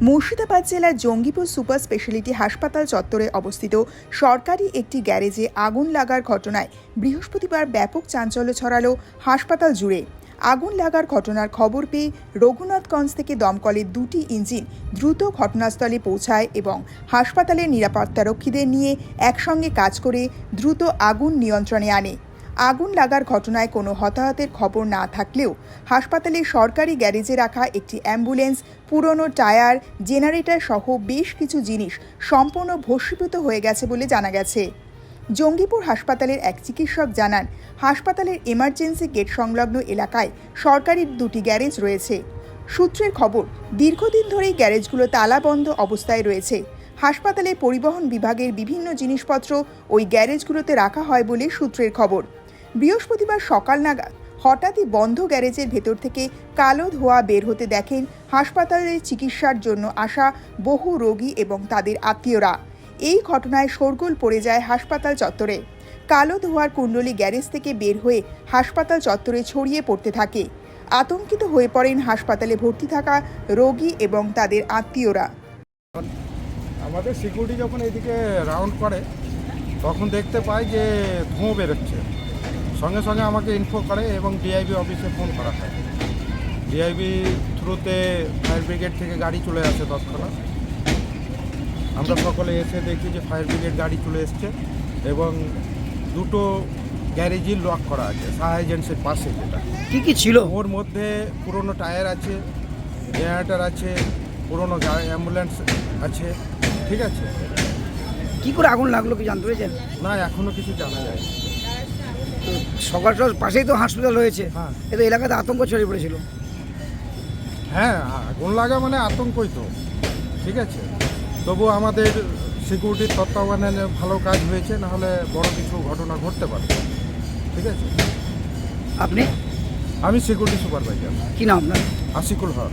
মুর্শিদাবাদ জেলার Jangipur super speciality হাসপাতাল চত্বরে অবস্থিত সরকারি একটি গ্যারেজে আগুন লাগার ঘটনায় বৃহস্পতিবার ব্যাপক চাঞ্চল্য ছড়ালো হাসপাতাল জুড়ে। আগুন লাগার ঘটনার খবর পেয়ে রঘুনাথগঞ্জ থেকে দমকলের দুটি ইঞ্জিন দ্রুত ঘটনাস্থলে পৌঁছায় এবং হাসপাতালের নিরাপত্তারক্ষীদের নিয়ে একসঙ্গে কাজ করে দ্রুত আগুন নিয়ন্ত্রণে আনে। আগুন লাগার ঘটনায় কোনো হতাহতের খবর না থাকলেও হাসপাতালে সরকারি গ্যারেজে রাখা একটি অ্যাম্বুলেন্স, পুরনো টায়ার, জেনারেটর সহ বেশ কিছু জিনিস সম্পূর্ণ ভস্মীভূত হয়ে গেছে বলে জানা গেছে। জঙ্গিপুর হাসপাতালের এক চিকিৎসক জানান, হাসপাতালের এমার্জেন্সি গেট সংলগ্ন এলাকায় সরকারি দুটি গ্যারেজ রয়েছে। সূত্রের খবর, দীর্ঘদিন ধরেই গ্যারেজগুলো তালাবন্ধ অবস্থায় রয়েছে। হাসপাতালে পরিবহন বিভাগের বিভিন্ন জিনিসপত্র ওই গ্যারেজগুলোতে রাখা হয় বলে সূত্রের খবর। বৃহস্পতিবার সকাল নাগাদ হঠাৎই বন্ধ গ্যারেজের ভেতর থেকে কালো ধোঁয়া বের হতে দেখেন হাসপাতালের চিকিৎসার জন্য আসা বহু রোগী এবং তাদের আত্মীয়রা। এই ঘটনায় শোরগোল পড়ে যায় হাসপাতাল চত্বরে। কালো ধোঁয়ার কুণ্ডলী গ্যারেজ থেকে বের হয়ে হাসপাতাল চত্বরে ছড়িয়ে পড়তে থাকে। আতঙ্কিত হয়ে পড়েন হাসপাতালে ভর্তি থাকা রোগী এবং তাদের আত্মীয়রা। আমাদের সিকিউরিটি যখন এদিকে রাউন্ড করে, তখন দেখতে পাই যে ধোঁয়া বেরোচ্ছে। সঙ্গে সঙ্গে আমাকে ইনফো করে এবং ডিআইবি অফিসে ফোন করা হয়। ডিআইবি থ্রুতে ফায়ার ব্রিগেড থেকে গাড়ি চলে আসে তৎক্ষণাৎ আমরা সকলে এসে দেখি যে ফায়ার ব্রিগেড গাড়ি চলে এসছে এবং দুটো গ্যারেজই লক করা আছে সাহা এজেন্সির পাশে যেটা। কী কি ছিল? ওর মধ্যে পুরনো টায়ার আছে জেনারেটার আছে পুরনো অ্যাম্বুলেন্স আছে ঠিক আছে? কি করে আগুন লাগল কি জানতে পেরেছেন? না এখনও কিছু জানা যায় সকাল সকাল পাশেই তো হাসপাতাল রয়েছে। হ্যাঁ। এতো এলাকাতে আতঙ্ক ছড়িয়ে পড়েছিল। হ্যাঁ আগুন লাগা মানে আতঙ্কই তো। ঠিক আছে। তবু আমাদের সিকিউরিটির তত্ত্বাবধানে ভালো কাজ হয়েছে নাহলে বড় কিছু ঘটনা ঘটতে পারে। ঠিক আছে? আপনি? আমি সিকিউরিটি সুপারভাইজার কি নাম আপনার? আশিকুল হক।